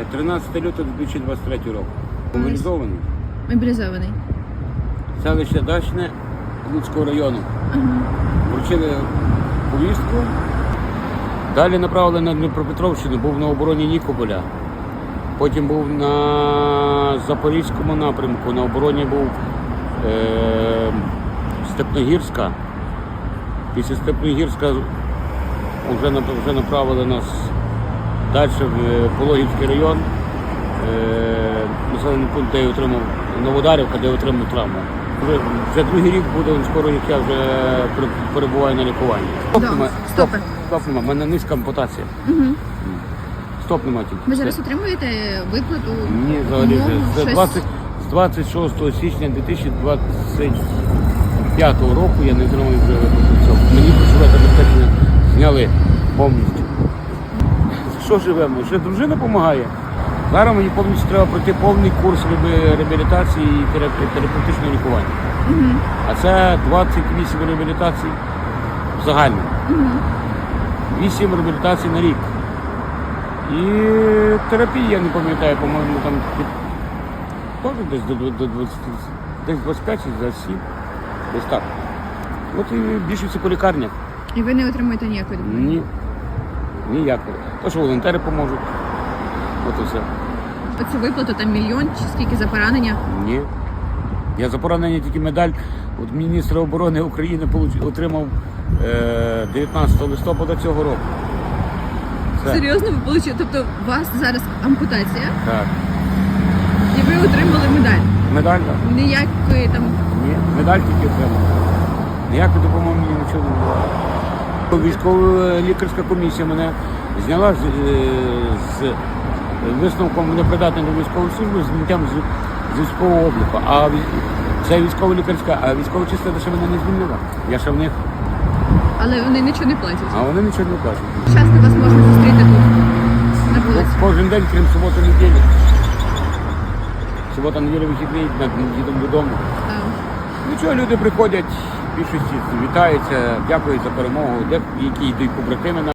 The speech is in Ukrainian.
Е, 13 лютого 2023 року. Мобілізований. Мобілізований. Селище Дачне Луцького району. Вручили повістку. Далі направили на Дніпропетровщину, був на обороні Нікополя. Потім був на Запорізькому напрямку, на обороні був е, Степногірська. Після Степногірська вже, вже направили нас далі в е, Пологівський район, е, населений пункт, де я отримав Новодарівка, де я отримав травму. Вже, вже другий рік буде скоро, як я вже перебуваю на лікуванні. Стоп Да, нема. стопи. Стоп нема. У мене низька ампутація. Угу. Стоп нема тільки. Ви зараз отримуєте виплату? Ні, взагалі умову, з, 20, з 26 січня 2025 року я не отримав вже цього. Мені ключове забезпечення зняли повністю. Що живемо? Ще дружина допомагає. Зараз мені повністю треба пройти повний курс реабілітації і терапевтичного лікування. Мгм. А це 28 реабілітацій в загальному. Мгм. 8 реабілітацій на рік. І терапія, я не пам'ятаю, по-моєму, там теж десь до, до, до 20, десь 25 чи 27, десь так. От і більшість по лікарнях. І ви не отримуєте ніякої допомоги? Ні. Ніякого. То, що волонтери поможуть. От і все. Оцю виплату там мільйон чи скільки за поранення? Ні. Я за поранення тільки медаль від міністра оборони України отримав е, 19 листопада цього року. Все. Серйозно ви отримали? Тобто у вас зараз ампутація Так. і ви отримали медаль? Медаль, так. Ніякої там Ні, медаль тільки отримав. Ніякої допомоги мені нічого не було. Військова лікарська комісія мене зняла з, е, з висновком непридатний до військової служби з зняттям з, з військового обліку. А це військова лікарська, а військова частина ще мене не звільнила. Я ще в них, але вони нічого не платять. а вони нічого не платять. Часто вас можна зустріти тут на Ну, вулиці. Кожен день, крім суботи неділі. Субота, неділя вихідний, їдемо додому. А, Нічого, люди приходять, більшості вітаються, дякують за перемогу, де які йдуть побратими.